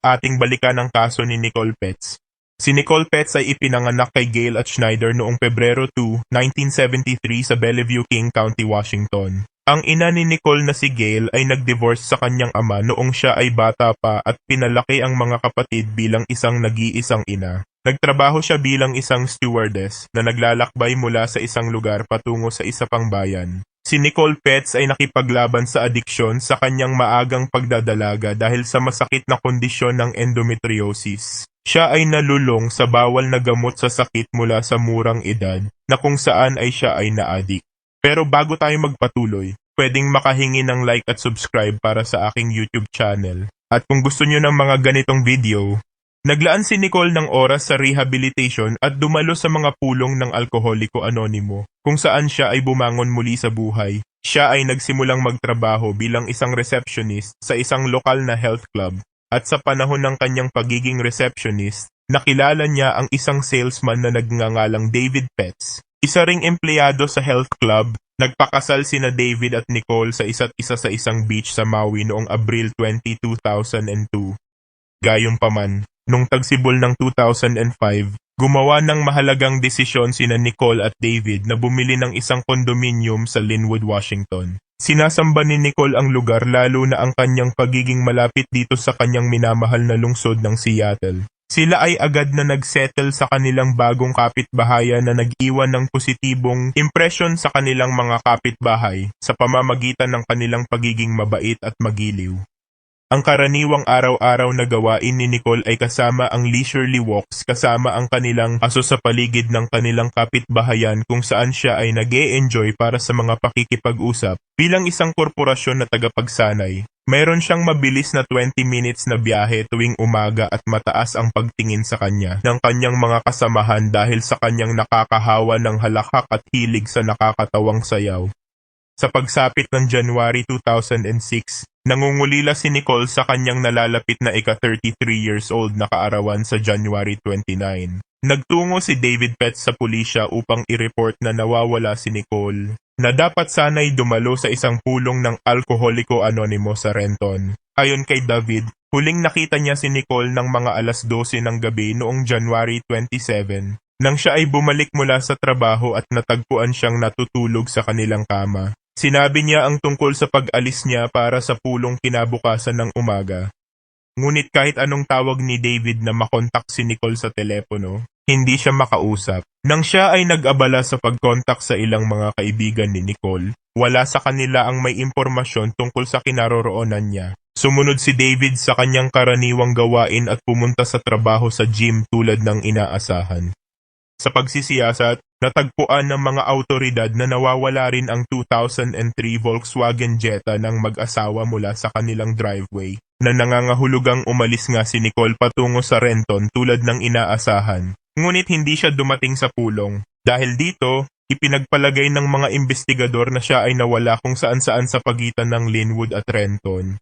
ating balikan ang kaso ni Nicole Petz. Si Nicole Petz ay ipinanganak kay Gail at Schneider noong Pebrero 2, 1973 sa Bellevue King County, Washington. Ang ina ni Nicole na si Gail ay nag-divorce sa kanyang ama noong siya ay bata pa at pinalaki ang mga kapatid bilang isang nag-iisang ina. Nagtrabaho siya bilang isang stewardess na naglalakbay mula sa isang lugar patungo sa isa pang bayan. Si Nicole Petz ay nakipaglaban sa adiksyon sa kanyang maagang pagdadalaga dahil sa masakit na kondisyon ng endometriosis. Siya ay nalulong sa bawal na gamot sa sakit mula sa murang edad na kung saan ay siya ay naadik. Pero bago tayo magpatuloy, pwedeng makahingi ng like at subscribe para sa aking YouTube channel. At kung gusto nyo ng mga ganitong video, Naglaan si Nicole ng oras sa rehabilitation at dumalo sa mga pulong ng alkoholiko anonimo kung saan siya ay bumangon muli sa buhay. Siya ay nagsimulang magtrabaho bilang isang receptionist sa isang lokal na health club at sa panahon ng kanyang pagiging receptionist, nakilala niya ang isang salesman na nagngangalang David Petz. Isa ring empleyado sa health club, nagpakasal sina David at Nicole sa isa't isa sa isang beach sa Maui noong Abril 20, 2002. Gayunpaman, Nung tagsibol ng 2005, gumawa ng mahalagang desisyon sina Nicole at David na bumili ng isang kondominium sa Linwood, Washington. Sinasamba ni Nicole ang lugar lalo na ang kanyang pagiging malapit dito sa kanyang minamahal na lungsod ng Seattle. Sila ay agad na nagsettle sa kanilang bagong kapitbahayan na nag-iwan ng positibong impresyon sa kanilang mga kapitbahay sa pamamagitan ng kanilang pagiging mabait at magiliw. Ang karaniwang araw-araw na gawain ni Nicole ay kasama ang leisurely walks kasama ang kanilang aso sa paligid ng kanilang kapitbahayan kung saan siya ay nag enjoy para sa mga pakikipag-usap. Bilang isang korporasyon na tagapagsanay, mayroon siyang mabilis na 20 minutes na biyahe tuwing umaga at mataas ang pagtingin sa kanya ng kanyang mga kasamahan dahil sa kanyang nakakahawa ng halakhak at hilig sa nakakatawang sayaw. Sa pagsapit ng January 2006, nangungulila si Nicole sa kanyang nalalapit na ika-33 years old na kaarawan sa January 29. Nagtungo si David Petz sa pulisya upang i-report na nawawala si Nicole na dapat sana'y dumalo sa isang pulong ng Alkoholiko Anonimo sa Renton. Ayon kay David, huling nakita niya si Nicole ng mga alas 12 ng gabi noong January 27 nang siya ay bumalik mula sa trabaho at natagpuan siyang natutulog sa kanilang kama. Sinabi niya ang tungkol sa pag-alis niya para sa pulong kinabukasan ng umaga. Ngunit kahit anong tawag ni David na makontak si Nicole sa telepono, hindi siya makausap. Nang siya ay nag-abala sa pag-contact sa ilang mga kaibigan ni Nicole, wala sa kanila ang may impormasyon tungkol sa kinaroroonan niya. Sumunod si David sa kanyang karaniwang gawain at pumunta sa trabaho sa gym tulad ng inaasahan. Sa pagsisiyasat, natagpuan ng mga autoridad na nawawala rin ang 2003 Volkswagen Jetta ng mag-asawa mula sa kanilang driveway na nangangahulugang umalis nga si Nicole patungo sa Renton tulad ng inaasahan. Ngunit hindi siya dumating sa pulong. Dahil dito, ipinagpalagay ng mga investigador na siya ay nawala kung saan-saan sa pagitan ng Linwood at Renton.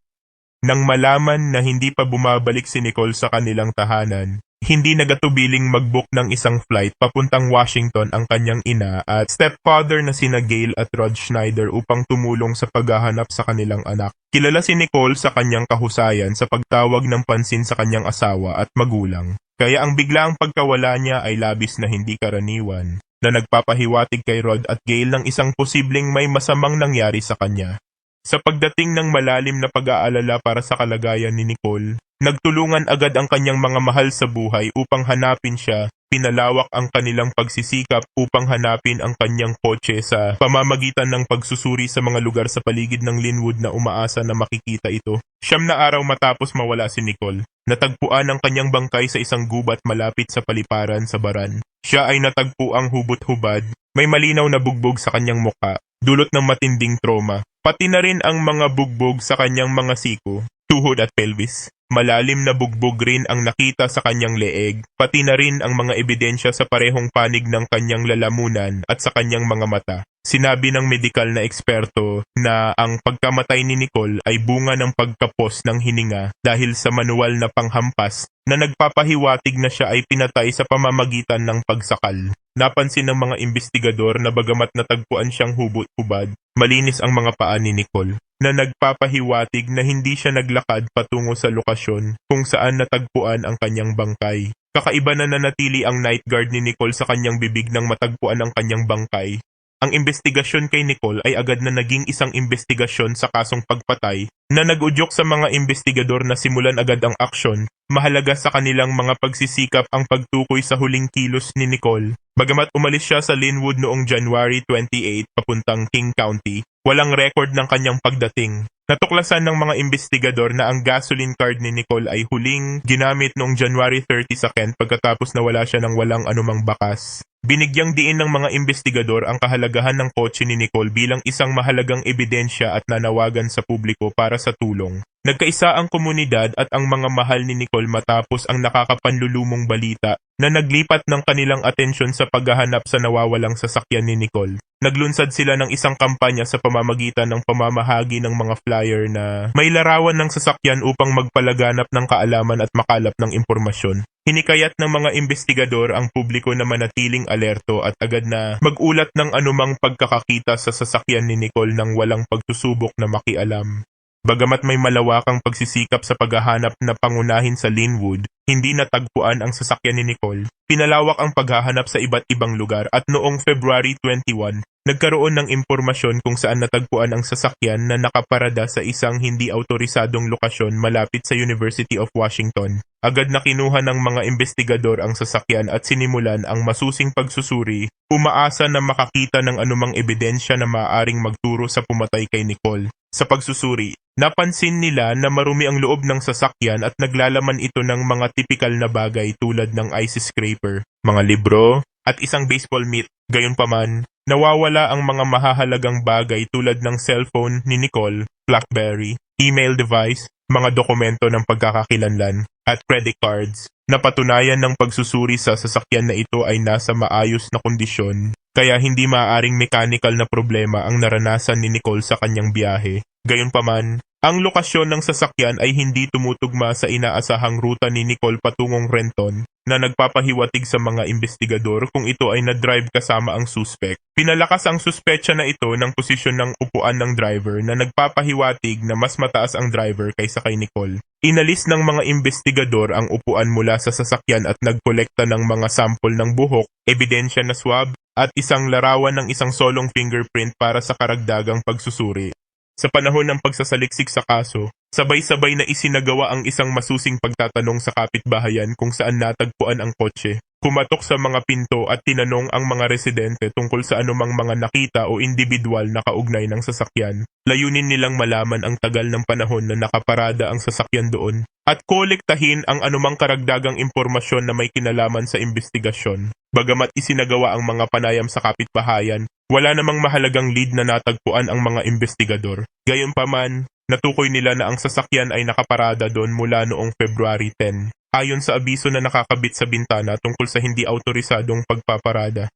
Nang malaman na hindi pa bumabalik si Nicole sa kanilang tahanan, hindi nagatubiling mag-book ng isang flight papuntang Washington ang kanyang ina at stepfather na sina Gail at Rod Schneider upang tumulong sa paghahanap sa kanilang anak. Kilala si Nicole sa kanyang kahusayan sa pagtawag ng pansin sa kanyang asawa at magulang. Kaya ang biglaang pagkawala niya ay labis na hindi karaniwan na nagpapahiwatig kay Rod at Gail ng isang posibleng may masamang nangyari sa kanya. Sa pagdating ng malalim na pag-aalala para sa kalagayan ni Nicole, Nagtulungan agad ang kanyang mga mahal sa buhay upang hanapin siya. Pinalawak ang kanilang pagsisikap upang hanapin ang kanyang kotse sa pamamagitan ng pagsusuri sa mga lugar sa paligid ng Linwood na umaasa na makikita ito. Siyam na araw matapos mawala si Nicole, natagpuan ang kanyang bangkay sa isang gubat malapit sa paliparan sa Baran. Siya ay natagpuang hubot-hubad, may malinaw na bugbog sa kanyang muka, dulot ng matinding trauma, pati na rin ang mga bugbog sa kanyang mga siko, tuhod at pelvis. Malalim na bugbog rin ang nakita sa kanyang leeg, pati na rin ang mga ebidensya sa parehong panig ng kanyang lalamunan at sa kanyang mga mata. Sinabi ng medikal na eksperto na ang pagkamatay ni Nicole ay bunga ng pagkapos ng hininga dahil sa manual na panghampas na nagpapahiwatig na siya ay pinatay sa pamamagitan ng pagsakal. Napansin ng mga investigador na bagamat natagpuan siyang hubot-hubad, malinis ang mga paa ni Nicole na nagpapahiwatig na hindi siya naglakad patungo sa lokasyon kung saan natagpuan ang kanyang bangkay. Kakaiba na nanatili ang night guard ni Nicole sa kanyang bibig nang matagpuan ang kanyang bangkay. Ang investigasyon kay Nicole ay agad na naging isang investigasyon sa kasong pagpatay na nagudyok sa mga investigador na simulan agad ang aksyon. Mahalaga sa kanilang mga pagsisikap ang pagtukoy sa huling kilos ni Nicole. Bagamat umalis siya sa Linwood noong January 28 papuntang King County, walang record ng kanyang pagdating. Natuklasan ng mga investigador na ang gasoline card ni Nicole ay huling ginamit noong January 30 sa Kent pagkatapos na wala siya ng walang anumang bakas. Binigyang diin ng mga investigador ang kahalagahan ng kotse ni Nicole bilang isang mahalagang ebidensya at nanawagan sa publiko para sa tulong. Nagkaisa ang komunidad at ang mga mahal ni Nicole matapos ang nakakapanlulumong balita na naglipat ng kanilang atensyon sa paghahanap sa nawawalang sasakyan ni Nicole. Naglunsad sila ng isang kampanya sa pamamagitan ng pamamahagi ng mga flyer na may larawan ng sasakyan upang magpalaganap ng kaalaman at makalap ng impormasyon. Hinikayat ng mga investigador ang publiko na manatiling alerto at agad na magulat ng anumang pagkakakita sa sasakyan ni Nicole nang walang pagsusubok na makialam. Bagamat may malawakang pagsisikap sa paghahanap na pangunahin sa Linwood, hindi natagpuan ang sasakyan ni Nicole. Pinalawak ang paghahanap sa iba't ibang lugar at noong February 21, nagkaroon ng impormasyon kung saan natagpuan ang sasakyan na nakaparada sa isang hindi autorisadong lokasyon malapit sa University of Washington. Agad na kinuha ng mga investigador ang sasakyan at sinimulan ang masusing pagsusuri, umaasa na makakita ng anumang ebidensya na maaaring magturo sa pumatay kay Nicole. Sa pagsusuri, napansin nila na marumi ang loob ng sasakyan at naglalaman ito ng mga tipikal na bagay tulad ng ice scraper, mga libro, at isang baseball mitt. Gayunpaman, nawawala ang mga mahahalagang bagay tulad ng cellphone ni Nicole, Blackberry, email device, mga dokumento ng pagkakakilanlan, at credit cards. Napatunayan ng pagsusuri sa sasakyan na ito ay nasa maayos na kondisyon, kaya hindi maaaring mechanical na problema ang naranasan ni Nicole sa kanyang biyahe. Gayunpaman, ang lokasyon ng sasakyan ay hindi tumutugma sa inaasahang ruta ni Nicole patungong Renton na nagpapahiwatig sa mga investigador kung ito ay na-drive kasama ang suspect. Pinalakas ang suspetsa na ito ng posisyon ng upuan ng driver na nagpapahiwatig na mas mataas ang driver kaysa kay Nicole. Inalis ng mga investigador ang upuan mula sa sasakyan at nagkolekta ng mga sampol ng buhok, ebidensya na swab, at isang larawan ng isang solong fingerprint para sa karagdagang pagsusuri. Sa panahon ng pagsasaliksik sa kaso, sabay-sabay na isinagawa ang isang masusing pagtatanong sa kapitbahayan kung saan natagpuan ang kotse. Kumatok sa mga pinto at tinanong ang mga residente tungkol sa anumang mga nakita o individual na kaugnay ng sasakyan. Layunin nilang malaman ang tagal ng panahon na nakaparada ang sasakyan doon at kolektahin ang anumang karagdagang impormasyon na may kinalaman sa investigasyon. Bagamat isinagawa ang mga panayam sa kapitbahayan, wala namang mahalagang lead na natagpuan ang mga investigador. Gayunpaman, natukoy nila na ang sasakyan ay nakaparada doon mula noong February 10 ayon sa abiso na nakakabit sa bintana tungkol sa hindi autorisadong pagpaparada.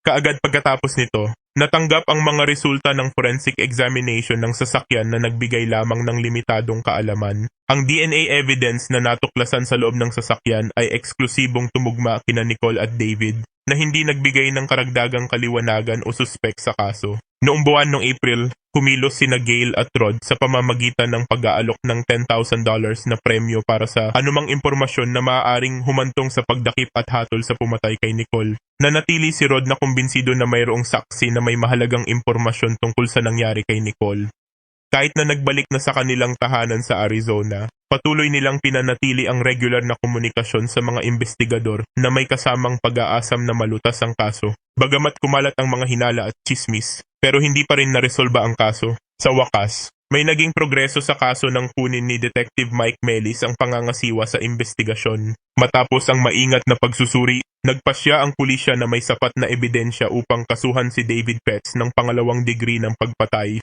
Kaagad pagkatapos nito, natanggap ang mga resulta ng forensic examination ng sasakyan na nagbigay lamang ng limitadong kaalaman. Ang DNA evidence na natuklasan sa loob ng sasakyan ay eksklusibong tumugma kina Nicole at David na hindi nagbigay ng karagdagang kaliwanagan o suspek sa kaso. Noong buwan ng April, kumilos sina Gail at Rod sa pamamagitan ng pag-aalok ng $10,000 na premyo para sa anumang impormasyon na maaaring humantong sa pagdakip at hatol sa pumatay kay Nicole. Nanatili si Rod na kumbinsido na mayroong saksi na may mahalagang impormasyon tungkol sa nangyari kay Nicole. Kahit na nagbalik na sa kanilang tahanan sa Arizona, patuloy nilang pinanatili ang regular na komunikasyon sa mga investigador na may kasamang pag-aasam na malutas ang kaso. Bagamat kumalat ang mga hinala at chismis, pero hindi pa rin naresolba ang kaso. Sa wakas, may naging progreso sa kaso ng kunin ni Detective Mike Melis ang pangangasiwa sa investigasyon. Matapos ang maingat na pagsusuri, nagpasya ang pulisya na may sapat na ebidensya upang kasuhan si David Petz ng pangalawang degree ng pagpatay.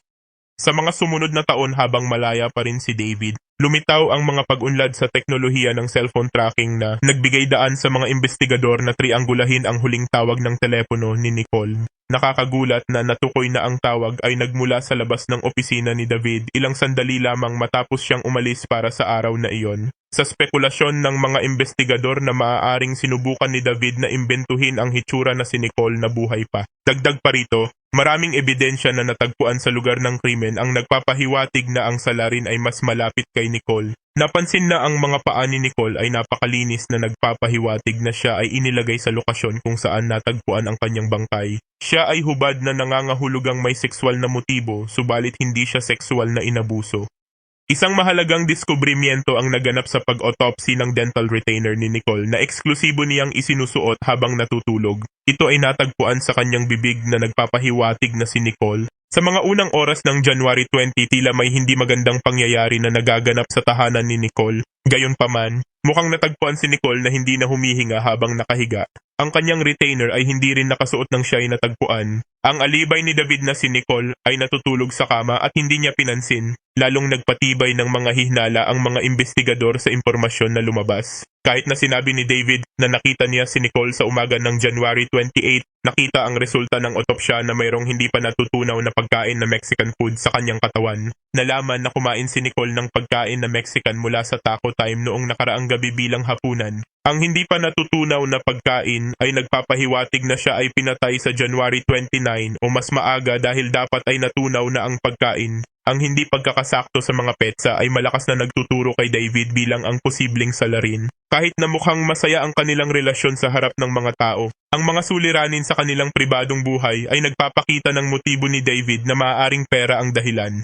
Sa mga sumunod na taon habang malaya pa rin si David, lumitaw ang mga pag-unlad sa teknolohiya ng cellphone tracking na nagbigay daan sa mga investigador na triangulahin ang huling tawag ng telepono ni Nicole. Nakakagulat na natukoy na ang tawag ay nagmula sa labas ng opisina ni David ilang sandali lamang matapos siyang umalis para sa araw na iyon. sa spekulasyon ng mga investigador na maaaring sinubukan ni David na imbentuhin ang hitsura na si Nicole na buhay pa. Dagdag pa rito, maraming ebidensya na natagpuan sa lugar ng krimen ang nagpapahiwatig na ang salarin ay mas malapit kay Nicole. Napansin na ang mga paa ni Nicole ay napakalinis na nagpapahiwatig na siya ay inilagay sa lokasyon kung saan natagpuan ang kanyang bangkay. Siya ay hubad na nangangahulugang may sexual na motibo subalit hindi siya sexual na inabuso. Isang mahalagang diskubrimiento ang naganap sa pag-autopsy ng dental retainer ni Nicole na eksklusibo niyang isinusuot habang natutulog. Ito ay natagpuan sa kanyang bibig na nagpapahiwatig na si Nicole. Sa mga unang oras ng January 20, tila may hindi magandang pangyayari na nagaganap sa tahanan ni Nicole. Gayunpaman, mukhang natagpuan si Nicole na hindi na humihinga habang nakahiga. Ang kanyang retainer ay hindi rin nakasuot ng siya ay natagpuan. Ang alibay ni David na si Nicole ay natutulog sa kama at hindi niya pinansin, lalong nagpatibay ng mga hihnala ang mga investigador sa impormasyon na lumabas. Kahit na sinabi ni David na nakita niya si Nicole sa umaga ng January 28, nakita ang resulta ng otopsya na mayroong hindi pa natutunaw na pagkain na Mexican food sa kanyang katawan. Nalaman na kumain si Nicole ng pagkain na Mexican mula sa taco time noong nakaraang gabi bilang hapunan. Ang hindi pa natutunaw na pagkain ay nagpapahiwatig na siya ay pinatay sa January 29 o mas maaga dahil dapat ay natunaw na ang pagkain. Ang hindi pagkakasakto sa mga petsa ay malakas na nagtuturo kay David bilang ang posibleng salarin. Kahit na mukhang masaya ang kanilang relasyon sa harap ng mga tao, ang mga suliranin sa kanilang pribadong buhay ay nagpapakita ng motibo ni David na maaaring pera ang dahilan.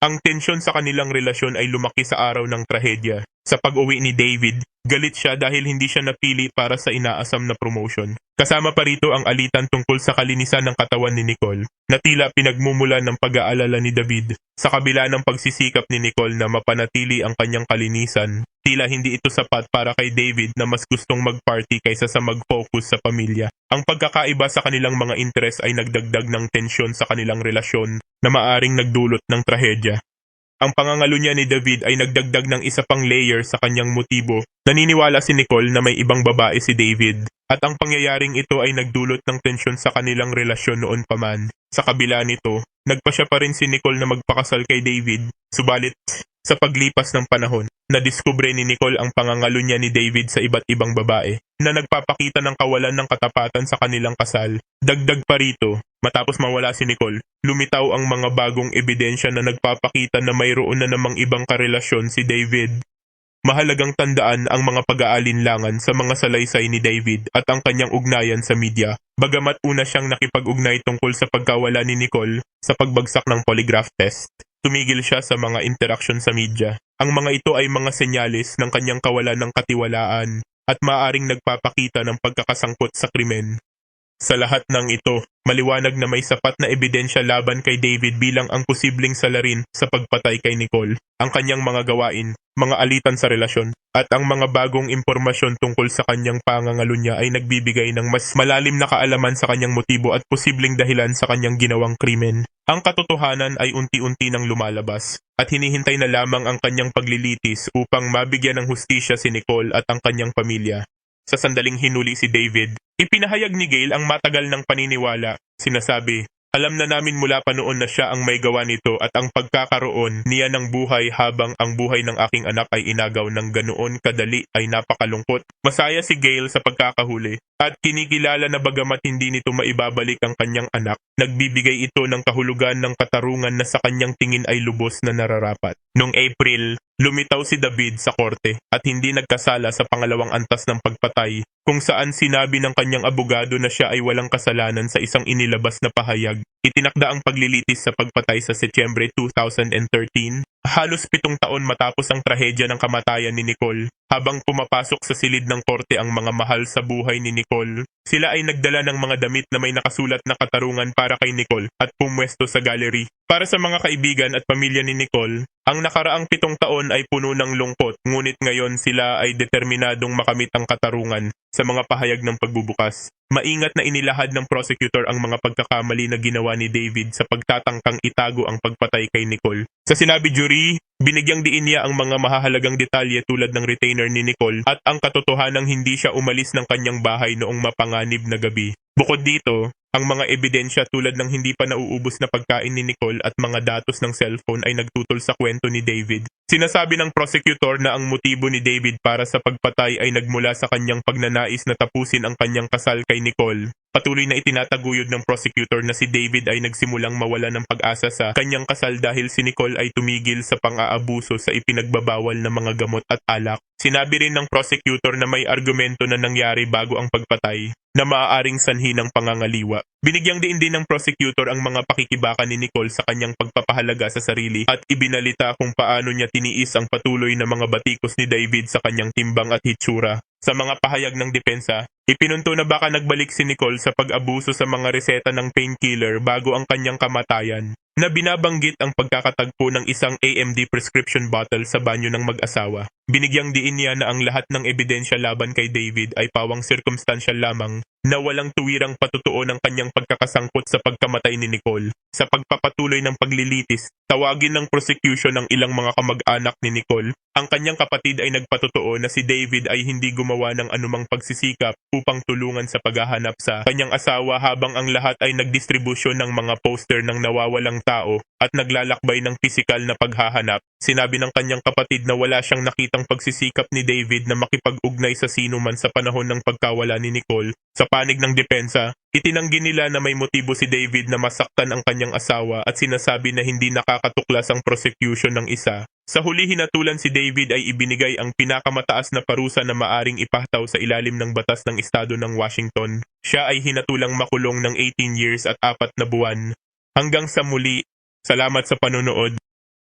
Ang tensyon sa kanilang relasyon ay lumaki sa araw ng trahedya. Sa pag-uwi ni David, galit siya dahil hindi siya napili para sa inaasam na promotion. Kasama pa rito ang alitan tungkol sa kalinisan ng katawan ni Nicole, na tila pinagmumula ng pag-aalala ni David. Sa kabila ng pagsisikap ni Nicole na mapanatili ang kanyang kalinisan, tila hindi ito sapat para kay David na mas gustong mag-party kaysa sa mag-focus sa pamilya. Ang pagkakaiba sa kanilang mga interes ay nagdagdag ng tensyon sa kanilang relasyon na maaring nagdulot ng trahedya. Ang pangangalo niya ni David ay nagdagdag ng isa pang layer sa kanyang motibo. Naniniwala si Nicole na may ibang babae si David at ang pangyayaring ito ay nagdulot ng tensyon sa kanilang relasyon noon pa man. Sa kabila nito, nagpa siya pa rin si Nicole na magpakasal kay David, subalit sa paglipas ng panahon, nadiskubre ni Nicole ang pangangalo niya ni David sa iba't ibang babae na nagpapakita ng kawalan ng katapatan sa kanilang kasal. Dagdag pa rito, matapos mawala si Nicole, lumitaw ang mga bagong ebidensya na nagpapakita na mayroon na namang ibang karelasyon si David. Mahalagang tandaan ang mga pag-aalinlangan sa mga salaysay ni David at ang kanyang ugnayan sa media. Bagamat una siyang nakipag-ugnay tungkol sa pagkawala ni Nicole sa pagbagsak ng polygraph test, tumigil siya sa mga interaksyon sa media. Ang mga ito ay mga senyalis ng kanyang kawalan ng katiwalaan at maaring nagpapakita ng pagkakasangkot sa krimen. Sa lahat ng ito, maliwanag na may sapat na ebidensya laban kay David bilang ang posibleng salarin sa pagpatay kay Nicole. Ang kanyang mga gawain, mga alitan sa relasyon, at ang mga bagong impormasyon tungkol sa kanyang pangangalo niya ay nagbibigay ng mas malalim na kaalaman sa kanyang motibo at posibleng dahilan sa kanyang ginawang krimen. Ang katotohanan ay unti-unti nang lumalabas at hinihintay na lamang ang kanyang paglilitis upang mabigyan ng hustisya si Nicole at ang kanyang pamilya. Sa sandaling hinuli si David, ipinahayag ni Gail ang matagal ng paniniwala. Sinasabi, alam na namin mula pa noon na siya ang may gawa nito at ang pagkakaroon niya ng buhay habang ang buhay ng aking anak ay inagaw ng ganoon kadali ay napakalungkot. Masaya si Gail sa pagkakahuli at kinikilala na bagamat hindi nito maibabalik ang kanyang anak, nagbibigay ito ng kahulugan ng katarungan na sa kanyang tingin ay lubos na nararapat. Noong April, lumitaw si David sa korte at hindi nagkasala sa pangalawang antas ng pagpatay kung saan sinabi ng kanyang abogado na siya ay walang kasalanan sa isang inilabas na pahayag. Itinakda ang paglilitis sa pagpatay sa Setyembre 2013, halos pitong taon matapos ang trahedya ng kamatayan ni Nicole. Habang pumapasok sa silid ng korte ang mga mahal sa buhay ni Nicole, sila ay nagdala ng mga damit na may nakasulat na katarungan para kay Nicole at pumwesto sa gallery. Para sa mga kaibigan at pamilya ni Nicole, ang nakaraang pitong taon ay puno ng lungkot ngunit ngayon sila ay determinadong makamit ang katarungan sa mga pahayag ng pagbubukas. Maingat na inilahad ng prosecutor ang mga pagkakamali na ginawa ni David sa pagtatangkang itago ang pagpatay kay Nicole. Sa sinabi jury, binigyang diin niya ang mga mahahalagang detalye tulad ng retainer ni Nicole at ang katotohanang hindi siya umalis ng kanyang bahay noong mapanganib na gabi. Bukod dito, ang mga ebidensya tulad ng hindi pa nauubos na pagkain ni Nicole at mga datos ng cellphone ay nagtutol sa kwento ni David. Sinasabi ng prosecutor na ang motibo ni David para sa pagpatay ay nagmula sa kanyang pagnanais na tapusin ang kanyang kasal kay Nicole. Patuloy na itinataguyod ng prosecutor na si David ay nagsimulang mawala ng pag-asa sa kanyang kasal dahil si Nicole ay tumigil sa pang-aabuso sa ipinagbabawal na mga gamot at alak. Sinabi rin ng prosecutor na may argumento na nangyari bago ang pagpatay na maaaring sanhi ng pangangaliwa. Binigyang diin din ng prosecutor ang mga pakikibaka ni Nicole sa kanyang pagpapahalaga sa sarili at ibinalita kung paano niya tiniis ang patuloy na mga batikos ni David sa kanyang timbang at hitsura. Sa mga pahayag ng depensa, ipinunto na baka nagbalik si Nicole sa pag-abuso sa mga reseta ng painkiller bago ang kanyang kamatayan na binabanggit ang pagkakatagpo ng isang AMD prescription bottle sa banyo ng mag-asawa. Binigyang diin niya na ang lahat ng ebidensya laban kay David ay pawang circumstantial lamang na walang tuwirang patutuo ng kanyang pagkakasangkot sa pagkamatay ni Nicole. Sa pagpapatuloy ng paglilitis, tawagin ng prosecution ng ilang mga kamag-anak ni Nicole. Ang kanyang kapatid ay nagpatotoo na si David ay hindi gumawa ng anumang pagsisikap upang tulungan sa paghahanap sa kanyang asawa habang ang lahat ay nagdistribusyon ng mga poster ng nawawalang tao at naglalakbay ng pisikal na paghahanap. Sinabi ng kanyang kapatid na wala siyang nakitang pagsisikap ni David na makipag-ugnay sa sino man sa panahon ng pagkawala ni Nicole. Sa panig ng depensa, itinanggi nila na may motibo si David na masaktan ang kanyang asawa at sinasabi na hindi nakakatuklas ang prosecution ng isa. Sa huli hinatulan si David ay ibinigay ang pinakamataas na parusa na maaring ipahtaw sa ilalim ng batas ng estado ng Washington. Siya ay hinatulang makulong ng 18 years at apat na buwan. Hanggang sa muli, salamat sa panonood.